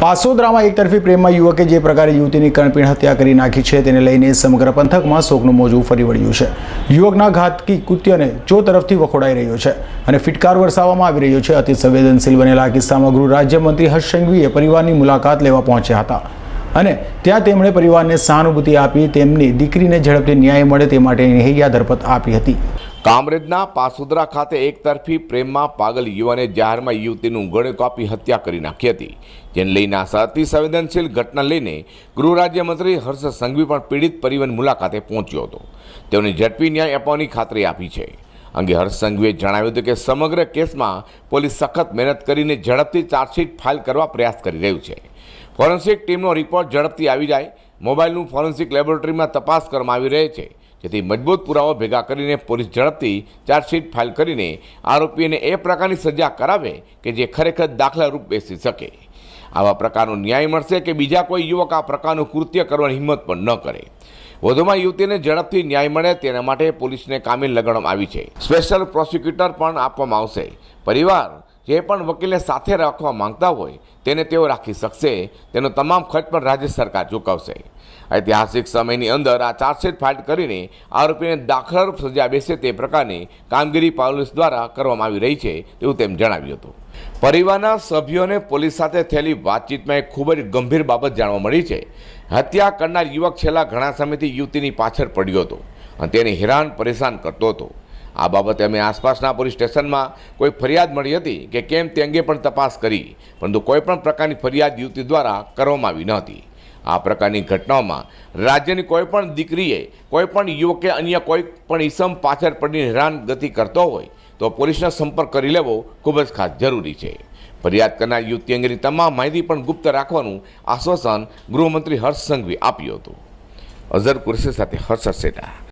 પાસોદરામાં એકતરફી પ્રેમમાં યુવકે જે પ્રકારે યુવતીની કરણપીણ હત્યા કરી નાખી છે, તેને લઈને સમગ્ર પંથકમાં શોકનું મોજું ફરી વળ્યું છે. યુવકના ઘાતકી કૃત્યને ચો તરફથી વખોડાઈ રહ્યો છે અને ફિટકાર વરસાવવામાં આવી રહ્યો છે, અતિ સંવેદનશીલ બનેલા કિસ્સામાં ગૃહ રાજ્યમંત્રી હર્ષ સંઘવીએ પરિવારની મુલાકાત લેવા પહોંચ્યા હતા અને ત્યાં તેમણે પરિવારને સહાનુભૂતિ આપી, તેમની દીકરીને ઝડપથી ન્યાય મળે તે માટેની હૈયા ધરપત આપી હતી. કામરેજના પાસુદરા ખાતે એકતરફી પ્રેમમાં પાગલ યુવાને જાહેરમાં યુવતીનું ગળે કાપી હત્યા કરી નાખી હતી, જેને લઈને આ અતિ સંવેદનશીલ ઘટના લઈને ગૃહ રાજ્યમંત્રી હર્ષ સંઘવી પણ પીડિત પરિવહન મુલાકાતે પહોંચ્યો હતો. તેઓને ઝડપી ન્યાય આપવાની ખાતરી આપી છે. અંગે હર્ષ સંઘવીએ જણાવ્યું હતું કે સમગ્ર કેસમાં પોલીસ સખત મહેનત કરીને ઝડપથી ચાર્જશીટ ફાઇલ કરવા પ્રયાસ કરી રહ્યું છે. ફોરેન્સિક ટીમનો રિપોર્ટ ઝડપથી આવી જાય. મોબાઈલનું ફોરેન્સિક લેબોરેટરીમાં તપાસ કરવામાં આવી રહી છે. જેથી મજબૂત પુરાવા ભેગા કરીને પોલીસ ઝડપથી ચાર્જશીટ ફાઇલ કરીને આરોપીને એ પ્રકારની સજા કરાવે કે જે ખરેખર દાખલારૂપ બેસી શકે. આવા પ્રકારનો ન્યાય મળશે કે બીજા કોઈ યુવક આ પ્રકારનું કૃત્ય કરવાની હિંમત પણ ન કરે. વધુમાં યુવતીને ઝડપથી ન્યાય મળે તેના માટે પોલીસને કામે લગાડવામાં આવી છે. સ્પેશિયલ પ્રોસિક્યુટર પણ આપવામાં આવશે. પરિવાર જે પણ વકીલને સાથે રાખવા માંગતા હોય તેને તેઓ રાખી શકશે. તેનો તમામ ખર્ચ પણ રાજ્ય સરકાર ચૂકવશે. ઐતિહાસિક સમયની અંદર આ ચાર્જશીટ ફાઇલ કરીને આરોપીને દાખલારૂપ સજા બેસે તે પ્રકારની કામગીરી પોલીસ દ્વારા કરવામાં આવી રહી છે તેવું તેમ જણાવ્યું હતું. પરિવારના સભ્યોને પોલીસ સાથે થયેલી વાતચીતમાં એક ખૂબ જ ગંભીર બાબત જાણવા મળી છે. હત્યા કરનાર યુવક છેલ્લા ઘણા સમયથી યુવતીની પાછળ પડ્યો હતો અને તેને હેરાન પરેશાન કરતો હતો. આ બાબતે અમે આસપાસના પોલીસ સ્ટેશનમાં કોઈ ફરિયાદ મળી હતી કે કેમ તે અંગે પણ તપાસ કરી, પરંતુ કોઈપણ પ્રકારની ફરિયાદ યુવતી દ્વારા કરવામાં આવી ન હતી. આ પ્રકારની ઘટનાઓમાં રાજ્યની કોઈપણ દીકરીએ કોઈપણ યુવકે અન્ય કોઈ પણ ઈસમ પાછળ પડીને હેરાન ગતિ કરતો હોય, તો પોલીસનો સંપર્ક કરી લેવો ખૂબ જ ખાસ જરૂરી છે. ફરિયાદ કરનાર યુવતી અંગેની તમામ માહિતી પણ ગુપ્ત રાખવાનું આશ્વાસન ગૃહમંત્રી હર્ષ સંઘવી આપ્યું હતું. અઝર કુરશી સાથે હર્ષ સેટા.